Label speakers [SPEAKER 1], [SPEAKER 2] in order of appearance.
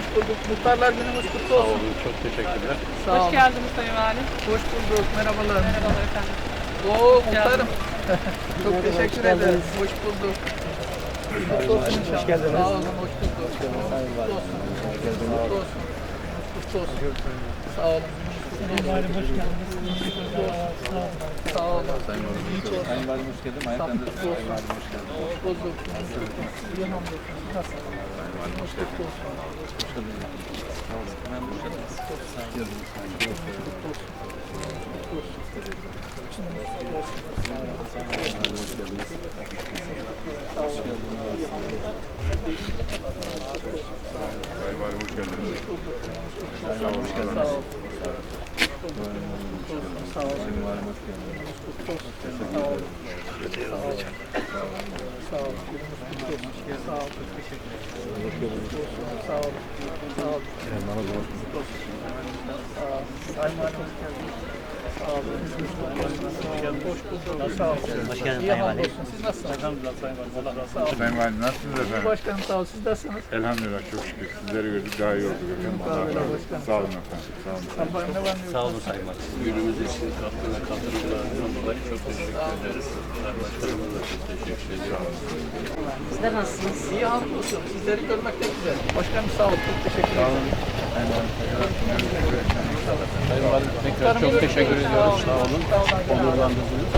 [SPEAKER 1] Hoş bulduk. Muhtarlar günümüz kutlu
[SPEAKER 2] Sağ
[SPEAKER 1] olsun.
[SPEAKER 2] olun, çok teşekkürler.
[SPEAKER 1] Sağ
[SPEAKER 3] Hoş
[SPEAKER 1] olun.
[SPEAKER 3] geldiniz Sayın Valim.
[SPEAKER 1] Hoş bulduk. Merhabalar.
[SPEAKER 3] Merhabalar efendim.
[SPEAKER 1] Oo muhtarım. çok teşekkür ederiz. Hoş bulduk. Kutlu olsun inşallah.
[SPEAKER 4] Hoş geldiniz.
[SPEAKER 1] Sağ olun. Hoş bulduk. Kutlu olsun. Kutlu olsun. Kutlu olsun. Sağ olun.
[SPEAKER 4] Valim hoş geldiniz.
[SPEAKER 1] Sağ olun. Sayın Valim.
[SPEAKER 2] Sayın Valim hoş geldin.
[SPEAKER 1] Olsun.
[SPEAKER 2] Sayın Valim hoş geldin.
[SPEAKER 1] Hoş bulduk. İyi hamdolsun. Nasılsın? Hoş kutlu olsun.
[SPEAKER 2] Sayın Valim hoş geldiniz. Sayın Valim hoş geldiniz.
[SPEAKER 1] Sağ. Sağ ol.
[SPEAKER 2] Sayın Valim hoş geldiniz.
[SPEAKER 1] Kutlu olsun. Sağ ol. Sağ ol. Günümüz kutlu olsun. Sağ ol. Çok teşekkür ederim. Kutlu olsun. Sağ ol. Sağ ol. Kutlu olsun. Sağ ol. Sayın Valim hoş geldiniz. Sağ ol. Hoş bulduk. Sağ ol.
[SPEAKER 4] Hoş geldin
[SPEAKER 1] İyi
[SPEAKER 4] Sayın Valim.
[SPEAKER 1] Siz nasılsınız? Sağ olun.
[SPEAKER 5] Sayın Valim nasılsınız efendim?
[SPEAKER 1] Başkanım sağ ol. Siz nasılsınız?
[SPEAKER 5] Elhamdülillah çok şükür. Sizleri gördük daha iyi olduk efendim. Allah razı olsun. Sağ olun efendim. Sağ olun.
[SPEAKER 1] Sabahın ne var ne yok?
[SPEAKER 4] Sağ olun Sayın Valim.
[SPEAKER 2] Günümüz için katkı ve katkılarından dolayı çok teşekkür ederiz. Başkanımıza çok teşekkür ediyorum.
[SPEAKER 3] Sizler nasılsınız?
[SPEAKER 1] İyi hamdolsun. Sizleri görmek de güzel. Başkanım sağ ol. Çok teşekkür ederim.
[SPEAKER 2] Sayın Valim tekrar çok teşekkür ediyoruz.
[SPEAKER 1] Sağ olun.
[SPEAKER 2] Onurlandırdınız.